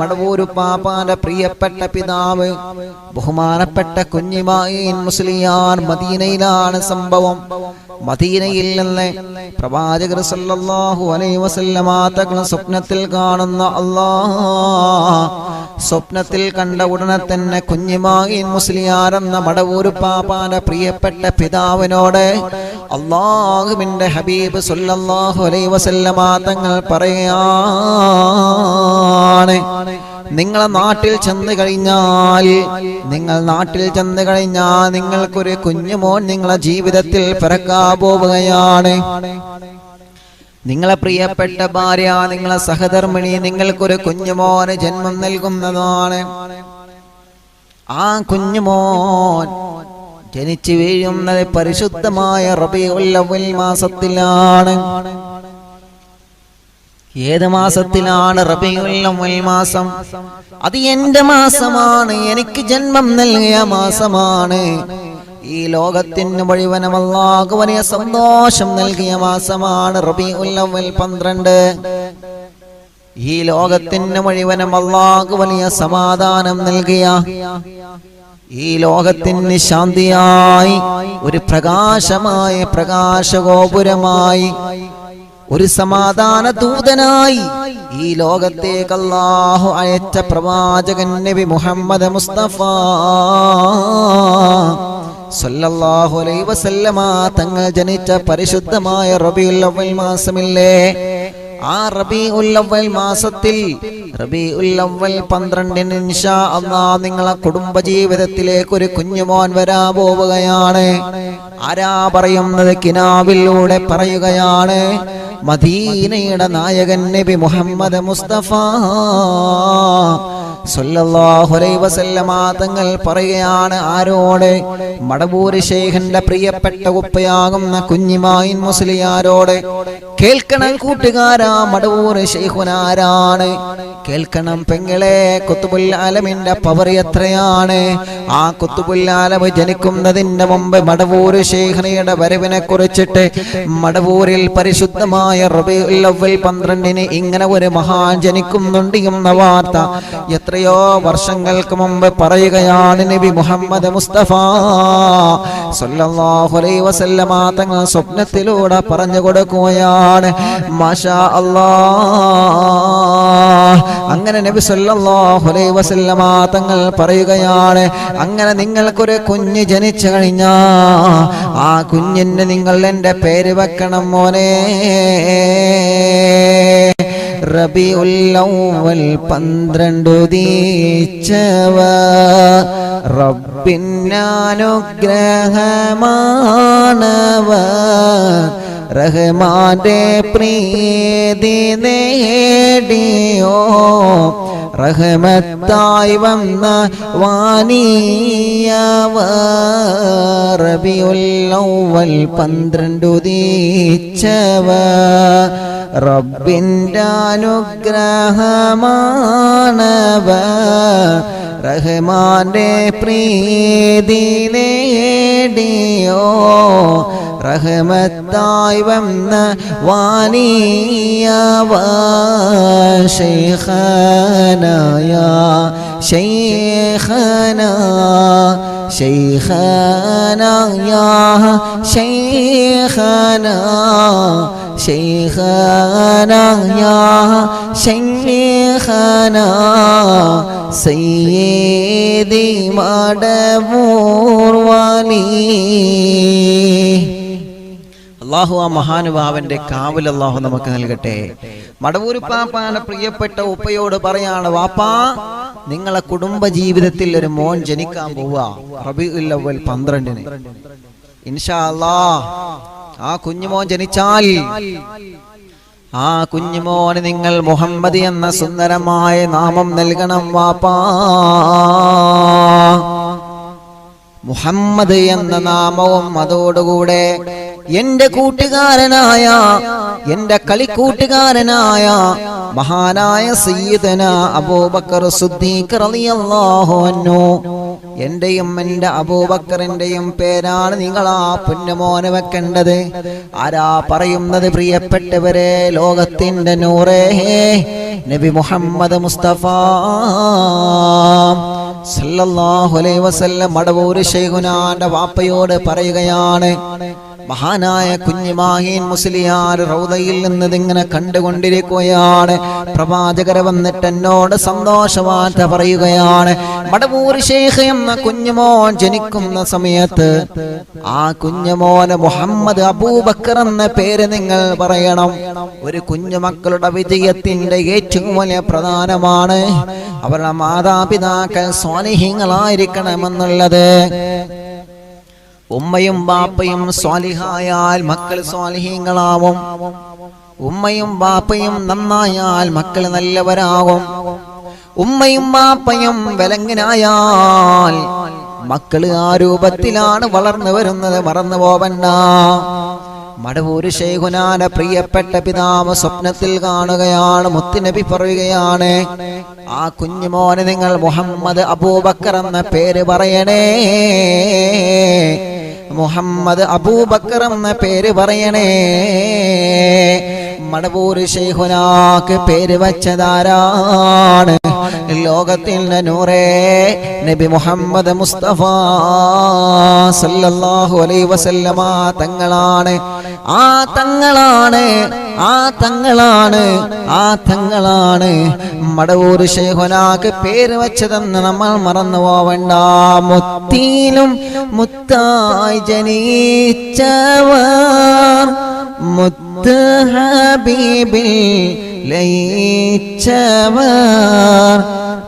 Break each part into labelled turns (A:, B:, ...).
A: മടവൂരു പാപ്പാന്റെ പ്രിയപ്പെട്ട പിതാവ് ബഹുമാനപ്പെട്ട കുഞ്ഞിമായീൻ മുസ്ലിയാർ മദീനയിലാണ് സംഭവം. മദീനയിൽ നിന്ന് പ്രവാചകർ സല്ലല്ലാഹു അലൈഹി വസല്ലമ സ്വപ്നത്തിൽ കാണുന്ന അല്ലാഹ് സ്വപ്നത്തിൽ കണ്ട ഉടനെ തന്നെ കുഞ്ഞിമായിൻ മുസ്ലിയാർ എന്ന മടവൂര് പാപ്പാന്റെ പ്രിയപ്പെട്ട പിതാവിനോട് അള്ളാഹുവിന്റെ ഹബീബ് സല്ലല്ലാഹു അലൈഹി വസല്ലമ തങ്ങൾ പറയാണ് നിങ്ങളെ നാട്ടിൽ ചെന്ന് കഴിഞ്ഞാൽ നിങ്ങൾ നാട്ടിൽ ചെന്ന് കഴിഞ്ഞാൽ നിങ്ങൾക്കൊരു കുഞ്ഞുമോൻ നിങ്ങളെ ജീവിതത്തിൽ പിറക്കാ പോവുകയാണ്. നിങ്ങളെ പ്രിയപ്പെട്ട ഭാര്യ നിങ്ങളെ സഹധർമ്മിണി നിങ്ങൾക്കൊരു കുഞ്ഞുമോന് ജന്മം നൽകുന്നതാണ്. ആ കുഞ്ഞുമോൻ ജനിച്ചു വീഴുന്നത് പരിശുദ്ധമായ അവ്വൽ മാസത്തിലാണ്. ഏത് മാസത്തിലാണ് മാസം? അത് എന്റെ മാസമാണ്. എനിക്ക് ജന്മം നൽകിയ മാസമാണ്. ഈ ലോകത്തിന് മുഴുവനും വലിയ സന്തോഷം നൽകിയ മാസമാണ് റബി ഉല്ലവൽ പന്ത്രണ്ട്. ഈ ലോകത്തിന് മുഴുവനും വലിയ സമാധാനം നൽകിയ ഈ ലോകത്തിന് ശാന്തിയായി ഒരു പ്രകാശമായ പ്രകാശഗോപുരമായി ഒരു സമാധാന ദൂതനായി ഈ ലോകത്തേക്ക് അല്ലാഹു അയച്ച പ്രവാചകൻ നബി മുഹമ്മദ് മുസ്തഫ സല്ലല്ലാഹു അലൈഹി വസല്ലമ തങ്ങൾ ജനിച്ച പരിശുദ്ധമായ റബീഉൽ അവൽ മാസമില്ലേ? ആ റബീഉൽ അവ്വൽ മാസത്തിൽ റബീഉൽ അവ്വൽ പന്ത്രണ്ടിന് ഇൻഷാ അല്ലാഹ് നിങ്ങളെ കുടുംബ ജീവിതത്തിലേക്ക് ഒരു കുഞ്ഞുമോൻ വരാ പോവുകയാണ്. ആരാ പറയുന്നത് കിനാവിലൂടെ പറയുകയാണ്? മദീനയുടെ നായകൻ നബി മുഹമ്മദ് മുസ്തഫ. തങ്ങൾ പറയുകയാണ് ആരോട്? മടവൂര് ശേഖന്റെ പ്രിയപ്പെട്ട ഉപ്പയാകുന്ന കുഞ്ഞിമായിൻ മുസ്ലിയാരോട് കേൾക്കണം കൂട്ടുകാരാ മടവൂര് ശേഖുനാരാണ് കേൾക്കണം പെങ്ങളെ കുത്തുബുൽ ആലമിന്റെ പവർ എത്രയാണ്? ആ കുത്തുബുൽ ആലമ് ജനിക്കുന്നതിന്റെ മുമ്പ് മടവൂര് ശേഖനയുടെ വരവിനെ കുറിച്ചിട്ട് മടവൂരിൽ പരിശുദ്ധമായ റബീഉൽ പന്ത്രണ്ടിന് ഇങ്ങനെ ഒരു മഹാൻ ജനിക്കുന്നുണ്ട് എന്ന വാർത്ത എത്രയോ വർഷങ്ങൾക്ക് മുമ്പ് പറയുകയാണ് നബി മുഹമ്മദ് മുസ്തഫ. സല്ലല്ലാഹു അലൈഹി വസല്ലമ തങ്ങൾ സ്വപ്നത്തിലൂടെ പറഞ്ഞു കൊടുക്കുകയാണ്. മാഷാ അങ്ങനെ നബി സല്ലല്ലാഹു അലൈഹി വസല്ലമ തങ്ങൾ പറയുകയാണ് അങ്ങനെ നിങ്ങൾക്കൊരു കുഞ്ഞ് ജനിച്ചു കഴിഞ്ഞാ ആ കുഞ്ഞിന് നിങ്ങൾ എന്റെ പേര് വെക്കണം മോനെ. റബിഉല്ലൗവൽ പന്ത്രണ്ടു തീച്ചവ റബ്ബിനാനുഗ്രഹമാണവ. റഹ്മാന്റെ പ്രീതി നേടിയോ. റഹ്മത്തായി വന്ന വാനീയവ റബിയുല്ലൗവൽ പന്ത്രണ്ടു ദീച്ചവ റബ്ബിന്റെ അനുഗ്രഹമാണവ. റഹ്മാന്റെ പ്രീതി നേടിയോ. റഹ്മത്തായി വന്ന വാനിയാവാശൈഖനായ ശൈഖന ശൈഖനായ ശൈഖന ശൈഖനായ ശൈഖന സയ്യേദി മടവൂർവാനീ അള്ളാഹു ആ മഹാനുഭാവന്റെ കാവൽ അള്ളാഹു നമുക്ക് നൽകട്ടെ. മടവൂര് പാപ്പാന്റെ പ്രിയപ്പെട്ട ഉപ്പയോട് പറയാണ് വാപ്പാ നിങ്ങളെ കുടുംബ ജീവിതത്തിൽ ഒരു മോൻ ജനിക്കാൻ പോവുക പന്ത്രണ്ടിന്. ഇൻഷാ അല്ലാ ആ കുഞ്ഞുമോൻ ജനിച്ചാൽ ആ കുഞ്ഞുമോന് നിങ്ങൾ മുഹമ്മദ് എന്ന സുന്ദരമായ നാമം നൽകണം വാപ്പാ. മുഹമ്മദ് എന്ന നാമവും അതോടുകൂടെ എന്റെ കൂട്ടുകാരനായ എന്റെ കളിക്കൂട്ടുകാരനായ മഹാനായ സയ്യിദന അബൂബക്കർ സിദ്ദീഖ് റളിയല്ലാഹു അൻഹു. എന്റെയും എന്റെ അബൂബക്കറിന്റെയും പേരാണ് നിങ്ങൾ ആ പുന്നമോനെ വെക്കേണ്ടത്. ആരാ പറയുന്നത് പ്രിയപ്പെട്ടവരെ ലോകത്തിന്റെ നൂറേ നബി മുഹമ്മദ് മുസ്തഫ സല്ലല്ലാഹു അലൈഹി വസല്ലം മടവൂർ ശൈഖുനാന്റെ വാപ്പയോട് പറയുകയാണ് മഹാനായ കുഞ്ഞിമാഹീൻ മുസ്ലിയാർ റൗദയിൽ നിന്ന് ഇങ്ങനെ കണ്ടുകൊണ്ടിരിക്കുകയാണ്. പ്രവാചകര വന്നിട്ട് എന്നോട് സന്തോഷവാർത്ത പറയുകയാണ്. ഷെയ്ഖ് എന്ന കുഞ്ഞുമോൻ ജനിക്കുന്ന സമയത്ത് ആ കുഞ്ഞുമോന് മുഹമ്മദ് അബൂബക്കർ എന്ന പേര് നിങ്ങൾ പറയണം. ഒരു കുഞ്ഞുമക്കളുടെ വിജയത്തിന്റെ ഏറ്റവും വലിയ പ്രധാനമാണ് അവരുടെ മാതാപിതാക്കൾ സ്വാലിഹ്യങ്ങളായിരിക്കണമെന്നുള്ളത്. ഉമ്മയും ബാപ്പയും സ്വാലിഹായാൽ മക്കൾ സ്വാലിഹീങ്ങളാവും. ഉമ്മയും ബാപ്പയും നന്നായാൽ മക്കൾ നല്ലവരാകും. ഉമ്മയും ബാപ്പയും വിലങ്ങനായാൽ മക്കൾ ആ രൂപത്തിലാണ് വളർന്നു വരുന്നത്. മറന്നു പോവണ്ട. മടവൂര് ശേഖുനാന പ്രിയപ്പെട്ട പിതാവ് സ്വപ്നത്തിൽ കാണുകയാണ്. മുത്തുനബി പറയുകയാണ് ആ കുഞ്ഞുമോന് നിങ്ങൾ മുഹമ്മദ് അബൂബക്കർ എന്ന പേര് പറയണേ. മുഹമ്മദ് അബൂബക്കർ എന്ന പേര് പറയണേ. മടവൂര് ശൈഖുനാക്ക് പേര് വച്ചതാരാണ്? ലോകത്തിൽ നൂറേ നബി മുഹമ്മദ് മുസ്തഫ സല്ലല്ലാഹു അലൈഹി വസല്ലമ തങ്ങളാണ്. ആ തങ്ങളാണ് ആ തങ്ങളാണ് ആ തങ്ങളാണ്. മടവൂർ ശേഖനാക്ക് പേര് വെച്ചതെന്ന് നമ്മൾ മറന്നു പോവണ്ട. മുത്തിയിലും മുത്തായി ജനിച്ചവർ മുത്ത് ഹബീബിൽ ലയിച്ചവർ.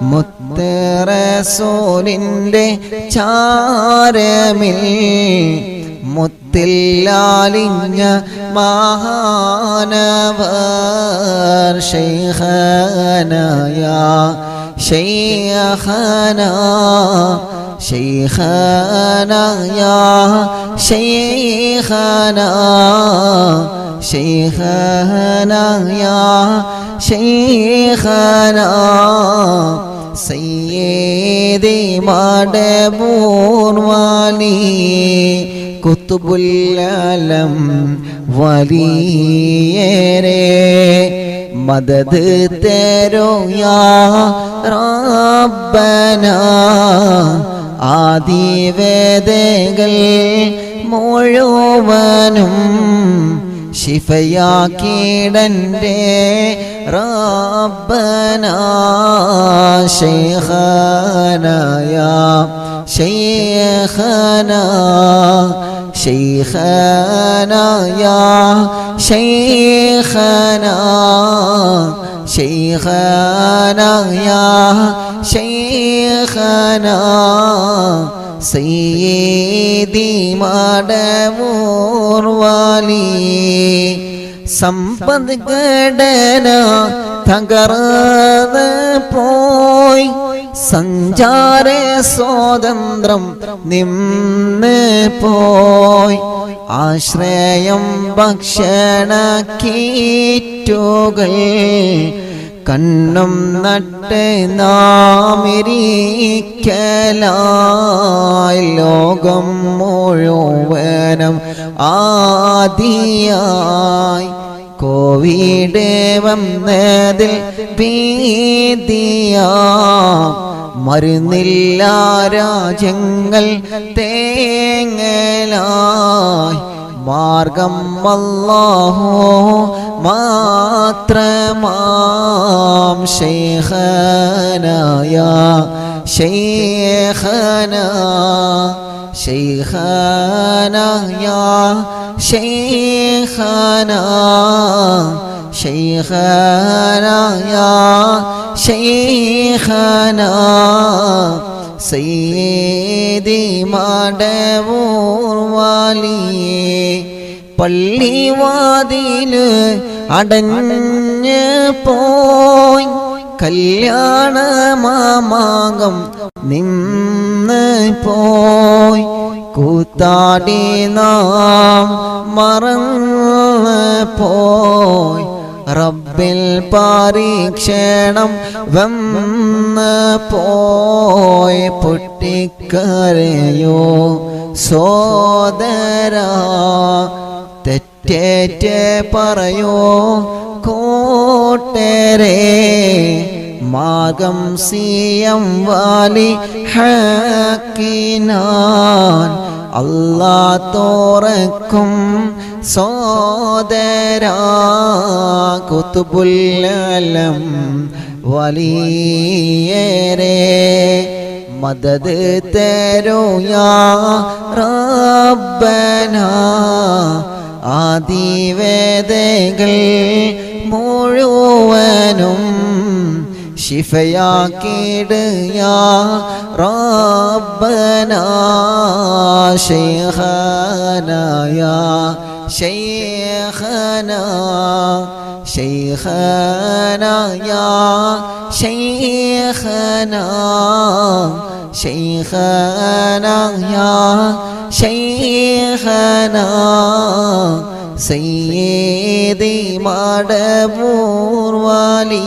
A: മുത്ത് റസൂലിന്റെ ചാരമിൽ മുത്തില്ലാലിഞ്ഞ മഹാനവർ ശൈഖനയ ശൈഖന ശൈഖനയ ശൈഖന ശൈഖനയ ശൈഖന. സയ്യേദി മടബൂർ വാലി കുത്തുബുല്ലം വലിയേരെ മദത് തരോയാബന ആദിവേദകൾ മുഴുവനും ശിഫയാക്കിടന്റെ റബ്ബന? ശൈഖനയ ശൈഖന شيخنا يا شيخنا شيخنا يا شيخنا سيدي മടവൂർ വാലി സമ്പദ് ഘടന തകർന്ന് പോയി സഞ്ചാര സ്വാതന്ത്ര്യം നിന്ന് പോയി. ആശ്രയം ഭക്ഷണ കീറ്റുകൾ കണ്ണും നട്ട് നാമിരിക്കലായി. ലോകം മുഴുവനും ആദിയായി. കോവിഡേവം നേതിൽ ഭീതിയാ മരുന്നില്ല രാജ്യങ്ങൾ തേങ്ങലായി. മാർഗം വല്ലാഹോ മാത്രമാം ശേഖനായ ശേഖന ശേഖനായ ശൈഖന ശൈഖനായ ശൈഖന. സയ്യേദി മടവൂർ വാലിയേ പള്ളിവാതിൽ അടഞ്ഞ് പോയി. കല്യാണ മാമാകം നിന്ന് പോയി. കൂത്താടി നാം മറന്ന് പോയി. റബ്ബിൽ പരീക്ഷണം വന്ന് പോയി പുട്ട പൊട്ടിക്കരയോ? സോദര തെറ്റേറ്റ് പറയോ? കോട്ടരേ മാഗം സിയം വാലി ഹക്കിനാൻ അല്ലാ തോറക്കും സോദര കുത്തുബുല്ലം വലിയേരെ മദത് തരുയാബന ആദിവേദകൾ മുഴുവനും ശിഫയാക്കിടുയാ റബ്ബന. ശൈഖനായ ശൈഖന ശൈഖന യാ ശൈഖന ശൈഖന യാ ശൈഖന സയ്യിദി മടമൂർ വാലി